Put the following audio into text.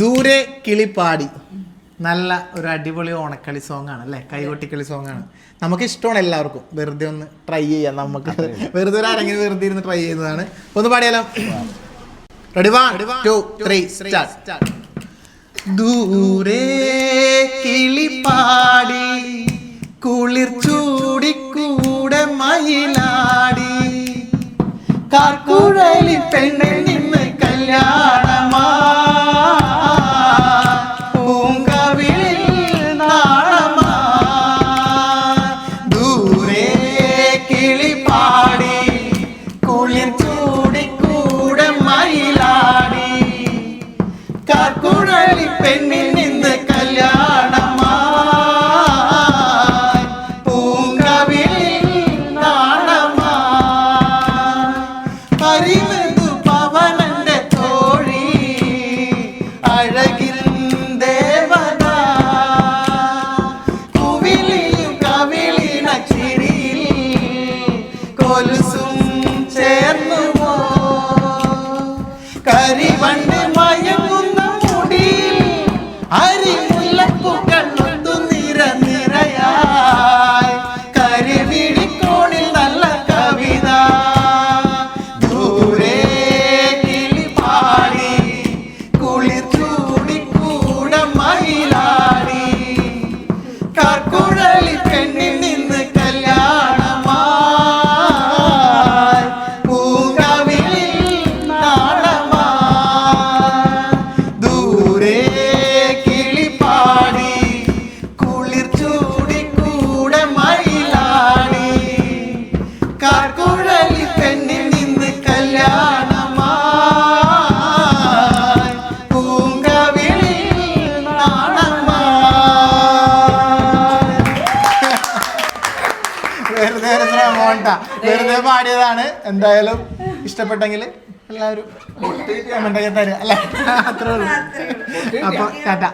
ദൂരെ കിളിപ്പാടി. നല്ല ഒരു അടിപൊളി ഓണക്കളി സോങ് ആണ് അല്ലേ? കൈകൊട്ടിക്കളി സോങ് ആണ്. നമുക്ക് ഇഷ്ടമാണ് എല്ലാവർക്കും. വെറുതെ ഒന്ന് ട്രൈ ചെയ്യാം നമുക്ക്. വെറുതെ ഒരു ആരെങ്കിലും വെറുതെ ഇരുന്ന് ട്രൈ ചെയ്യുന്നതാണ്. ഒന്ന് പാടിയാലോ? Ready one two three start ദൂരെ കിളിപ്പാടി കുളിർ ചൂടിക്കൂടെ മയിലാടി കാർക്കുഴലി പെണ്ണിൽ നിന്ന് കല്യാണമാ കാർക്കുഴലി പെണ്ണിൽ കാർക്കുഴലി പെണ്ണിൽ നിന്ന് കല്യാണമായി. പൂങ്കവിളിൽ നാളമായി വെറുതെ മോണ്ട വെറുതെ പാടിയതാണ്. എന്തായാലും ഇഷ്ടപ്പെട്ടെങ്കിൽ എല്ലാവരും തരും അല്ലേ? അത്രേ ഉള്ളൂ. അപ്പൊ ടാറ്റ.